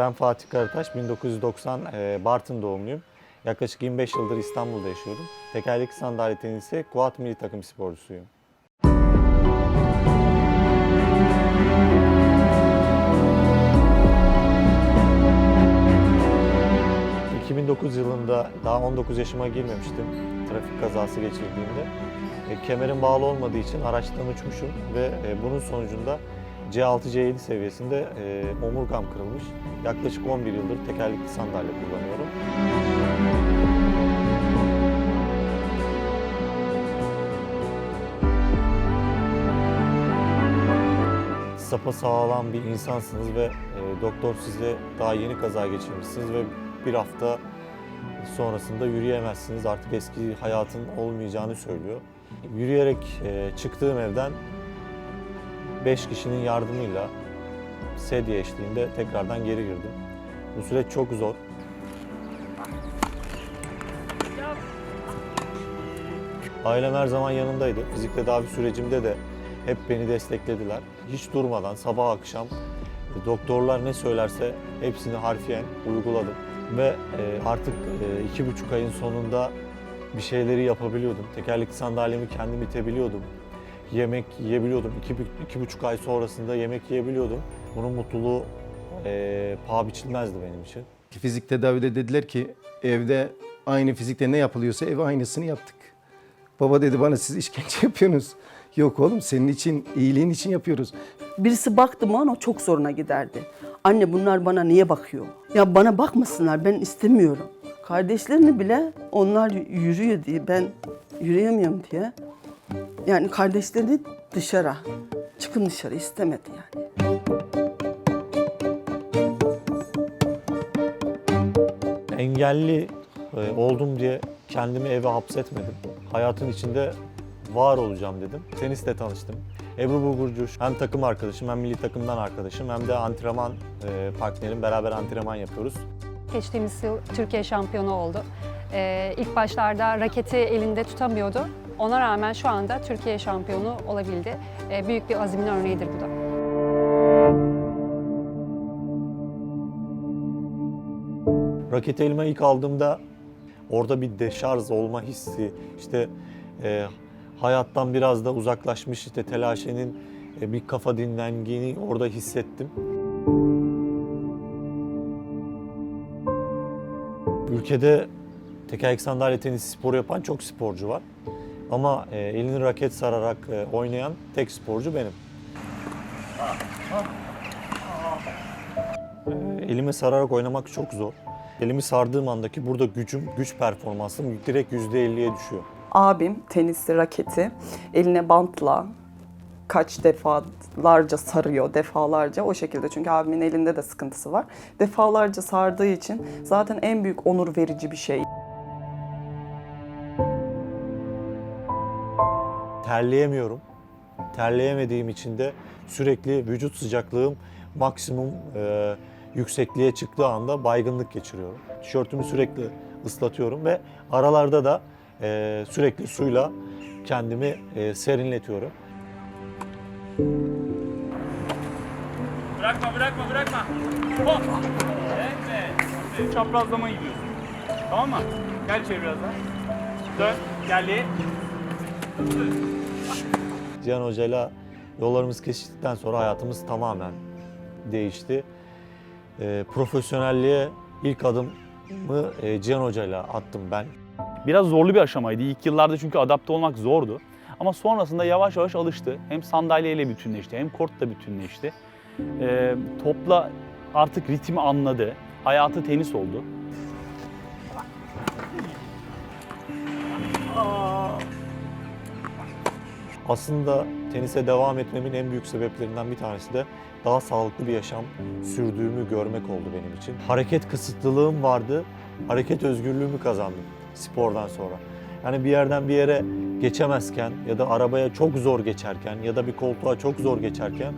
Ben Fatih Karataş, 1990 e, Bartın doğumluyum. Yaklaşık 25 yıldır İstanbul'da yaşıyorum. Tekerlekli sandalye tenisi Kuat milli takım sporcusuyum. ...2009 yılında daha 19 yaşıma girmemiştim trafik kazası geçirdiğimde. E, kemerim bağlı olmadığı için araçtan uçmuşum ve e, bunun sonucunda C6, C7 seviyesinde e, omurgam kırılmış. Yaklaşık 11 yıldır tekerlekli sandalye kullanıyorum. Sapa sağlam bir insansınız ve e, doktor size daha yeni kaza geçirmişsiniz ve bir hafta sonrasında yürüyemezsiniz. Artık eski hayatın olmayacağını söylüyor. Yürüyerek e, çıktığım evden 5 kişinin yardımıyla sedye eşliğinde tekrardan geri girdim. Bu süreç çok zor. Ailem her zaman yanındaydı. Fizik tedavi sürecimde de hep beni desteklediler. Hiç durmadan sabah akşam e, doktorlar ne söylerse hepsini harfiyen uyguladım. Ve e, artık e, iki buçuk ayın sonunda bir şeyleri yapabiliyordum. Tekerlekli sandalyemi kendim itebiliyordum. Yemek yiyebiliyordum. İki, iki buçuk ay sonrasında yemek yiyebiliyordum. Bunun mutluluğu e, paha biçilmezdi benim için. Fizik tedavide dediler ki evde aynı fizikte ne yapılıyorsa ev aynısını yaptık. Baba dedi bana siz işkence yapıyorsunuz. Yok oğlum senin için, iyiliğin için yapıyoruz. Birisi baktı mı ona çok zoruna giderdi. Anne bunlar bana niye bakıyor? Ya bana bakmasınlar ben istemiyorum. Kardeşlerini bile onlar yürüyor diye ben yürüyemiyorum diye. Yani kardeşlerini dışarı, çıkın dışarı istemedi yani. Engelli e, oldum diye kendimi eve hapsetmedim. Hayatın içinde var olacağım dedim. Tenisle tanıştım. Ebru Bulgurcu hem takım arkadaşım hem milli takımdan arkadaşım hem de antrenman e, partnerim. Beraber antrenman yapıyoruz. Geçtiğimiz yıl Türkiye şampiyonu oldu. Ee, ilk başlarda raketi elinde tutamıyordu. Ona rağmen şu anda Türkiye şampiyonu olabildi. Ee, büyük bir azimin örneğidir bu da. Raketi elime ilk aldığımda orada bir deşarj olma hissi, işte e, hayattan biraz da uzaklaşmış işte telaşenin e, bir kafa dinlendiğini orada hissettim. Ülkede tekerlekli sandalye tenisi sporu yapan çok sporcu var. Ama e, elini raket sararak e, oynayan tek sporcu benim. E, elimi sararak oynamak çok zor. Elimi sardığım andaki burada gücüm, güç performansım direkt %50'ye düşüyor. Abim tenisi raketi eline bantla kaç defalarca sarıyor, defalarca o şekilde. Çünkü abimin elinde de sıkıntısı var. Defalarca sardığı için zaten en büyük onur verici bir şey. Terleyemiyorum. Terleyemediğim için de sürekli vücut sıcaklığım maksimum e, yüksekliğe çıktığı anda baygınlık geçiriyorum. Tişörtümü sürekli ıslatıyorum ve aralarda da e, sürekli suyla kendimi e, serinletiyorum. Bırakma bırakma bırakma. Hop. Evet. Çaprazlama gidiyorsun. Tamam mı? Gel içeri biraz daha. Dön. Gel. Cihan Hoca'yla yollarımız kesiştikten sonra hayatımız tamamen değişti. E, profesyonelliğe ilk adımı e, Cihan Hoca'yla attım ben. Biraz zorlu bir aşamaydı. İlk yıllarda çünkü adapte olmak zordu. Ama sonrasında yavaş yavaş alıştı. Hem sandalyeyle bütünleşti hem kortla bütünleşti. Ee, topla artık ritmi anladı. Hayatı tenis oldu. Aslında tenise devam etmemin en büyük sebeplerinden bir tanesi de daha sağlıklı bir yaşam sürdüğümü görmek oldu benim için. Hareket kısıtlılığım vardı, hareket özgürlüğümü kazandım spordan sonra. Yani bir yerden bir yere geçemezken ya da arabaya çok zor geçerken ya da bir koltuğa çok zor geçerken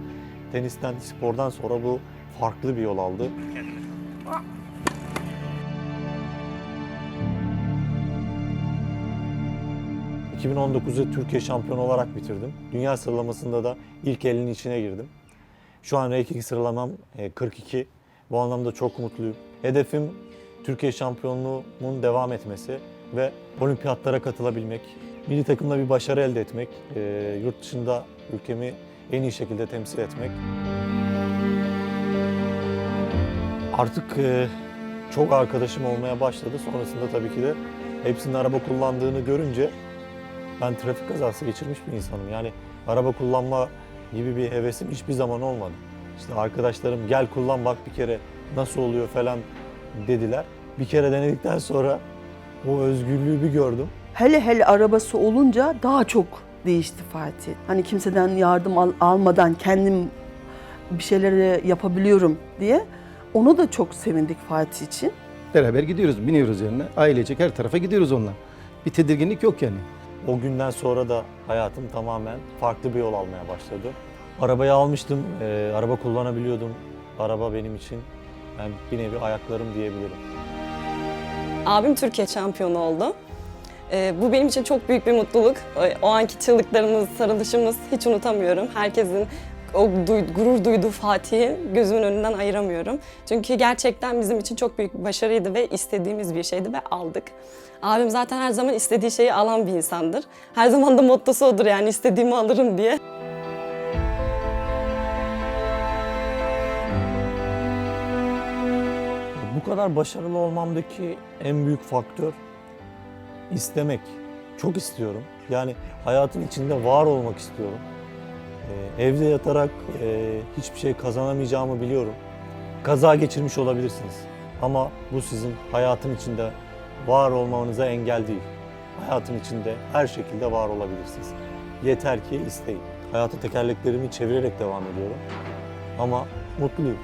tenisten, spordan sonra bu farklı bir yol aldı. ...2019'u Türkiye şampiyonu olarak bitirdim. Dünya sıralamasında da ilk elinin içine girdim. Şu an R2 sıralamam e, 42. Bu anlamda çok mutluyum. Hedefim Türkiye şampiyonluğumun devam etmesi ve olimpiyatlara katılabilmek, milli takımla bir başarı elde etmek, e, yurt dışında ülkemi en iyi şekilde temsil etmek. Artık e, çok arkadaşım olmaya başladı. Sonrasında tabii ki de hepsinin araba kullandığını görünce ben trafik kazası geçirmiş bir insanım. Yani araba kullanma gibi bir hevesim hiçbir zaman olmadı. İşte arkadaşlarım gel kullan bak bir kere nasıl oluyor falan dediler. Bir kere denedikten sonra o özgürlüğü bir gördüm. Hele hele arabası olunca daha çok değişti Fatih. Hani kimseden yardım al- almadan kendim bir şeyleri yapabiliyorum diye. Onu da çok sevindik Fatih için. Beraber gidiyoruz, biniyoruz yerine. Ailecek her tarafa gidiyoruz onunla. Bir tedirginlik yok yani. O günden sonra da hayatım tamamen farklı bir yol almaya başladı. Arabayı almıştım, e, araba kullanabiliyordum. Araba benim için yani bir nevi ayaklarım diyebilirim. Abim Türkiye şampiyonu oldu. Ee, bu benim için çok büyük bir mutluluk. Ee, O anki çığlıklarımız, sarılışımız hiç unutamıyorum. Herkesin o duy- gurur duyduğu Fatih'i gözümün önünden ayıramıyorum. Çünkü gerçekten bizim için çok büyük bir başarıydı ve istediğimiz bir şeydi ve aldık. Abim zaten her zaman istediği şeyi alan bir insandır. Her zaman da mottosu odur yani istediğimi alırım diye. Bu kadar başarılı olmamdaki en büyük faktör istemek. Çok istiyorum. Yani hayatın içinde var olmak istiyorum. Ee, evde yatarak e, hiçbir şey kazanamayacağımı biliyorum. Kaza geçirmiş olabilirsiniz. Ama bu sizin hayatın içinde var olmanıza engel değil. Hayatın içinde her şekilde var olabilirsiniz. Yeter ki isteyin. Hayatın tekerleklerimi çevirerek devam ediyorum. Ama mutluyum.